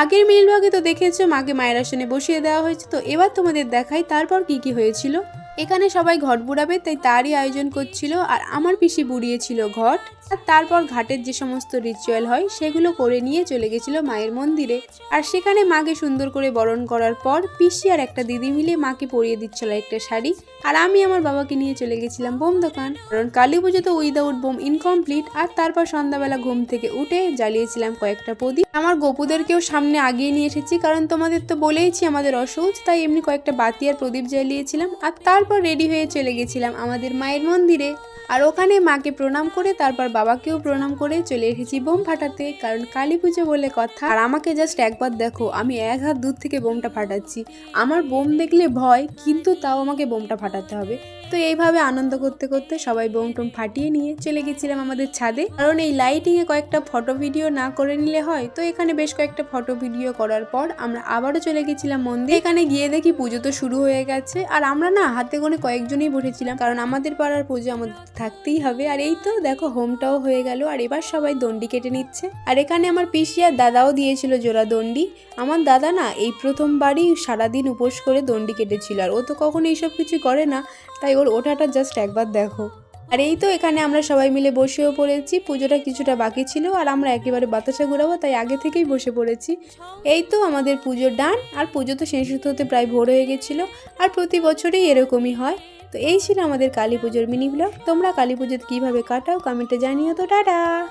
আগের মিল ভাগে তো দেখেছ, মাকে মায়ের আসনে বসিয়ে দেওয়া হয়েছে, তো এবার তোমাদের দেখাই তারপর কি কি হয়েছিল। এখানে সবাই ঘট বুড়াবে, তাই তারই আয়োজন করছিল আর আমার পিসি বুড়িয়েছিল ঘট। আর তারপর ঘাটের যে সমস্ত রিচুয়াল হয়, সেগুলো করে নিয়ে চলে গেছিল মায়ের মন্দিরে। আর সেখানে মাকে সুন্দর করে বরণ করার পর পিসি আর একটা দিদি মিলে মাকে পরিয়ে দিচ্ছিল একটা শাড়ি। আর আমি আমার বাবাকে নিয়ে চলে গেছিলাম বোম দোকান। কারণ কালী পুজো তো উইদাউট বোম ইনকমপ্লিট আর তারপর সন্ধ্যাবেলা ঘুম থেকে উঠে জ্বালিয়েছিলাম কয়েকটা প্রদীপ। আমার গোপুদেরকেও সামনে আগিয়ে নিয়ে এসেছি, কারণ তোমাদের তো বলেইছি আমাদের অসৌচ তাই এমনি কয়েকটা বাতি আর প্রদীপ জ্বালিয়েছিলাম। আর তারপর রেডি হয়ে চলে গেছিলাম আমাদের মায়ের মন্দিরে। আর ওখানে মাকে প্রণাম করে তারপর বাবাকেও প্রণাম করে চলে এসেছি বোম ফাটাতে, কারণ কালী পুজো বলে কথা। আর আমাকে জাস্ট একবার দেখো, আমি এক হাত দূর থেকে বোমটা ফাটাচ্ছি। আমার বোম দেখলে ভয়, কিন্তু তাও আমাকে বোমটা ফাটাতে হবে। তো এইভাবে আনন্দ করতে করতে সবাই বোম টোম ফাটিয়ে নিয়ে চলে গেছিলাম আমাদের ছাদে। কারণ এই লাইটিংয়ে কয়েকটা ফটো ভিডিও না করে নিলে হয়। তো এখানে বেশ কয়েকটা ফটো ভিডিও করার পর আমরা আবারও চলে গেছিলাম মন্দির। এখানে গিয়ে দেখি পুজো তো শুরু হয়ে গেছে। আর আমরা না, হাতে গোনে কয়েকজনই বসেছিলাম। কারণ আমাদের পাড়ার পুজো আমাদের থাকতেই হবে। আর এই তো দেখো, হোমটাও হয়ে গেল। আর এবার সবাই দণ্ডি কেটে নিচ্ছে। আর এখানে আমার পিসি আর দাদাও দিয়েছিল জোড়া দণ্ডি। আমার দাদা না এই প্রথমবারই সারাদিন উপোস করে দণ্ডি কেটেছিল। আর ও তো কখনো এইসব কিছু করে না। তাই ওর ওঠাটা জাস্ট একবার দেখো। আর এই তো এখানে আমরা সবাই মিলে বসেও পড়েছি। পুজোটা কিছুটা বাকি ছিল আর আমরা একেবারে বাতাসা ঘুরাবো, তাই আগে থেকেই বসে পড়েছি। এই তো আমাদের পুজোর ডান আর পুজো তো শেষ হতে প্রায় ভোর হয়ে গেছিল। আর প্রতি বছরই এরকমই হয়। তো এই ছিল আমাদের কালী পুজোর মিনি ব্লগ তোমরা কালী পুজোতে কীভাবে কাটাও কমেন্টে জানিও। তো টাটা!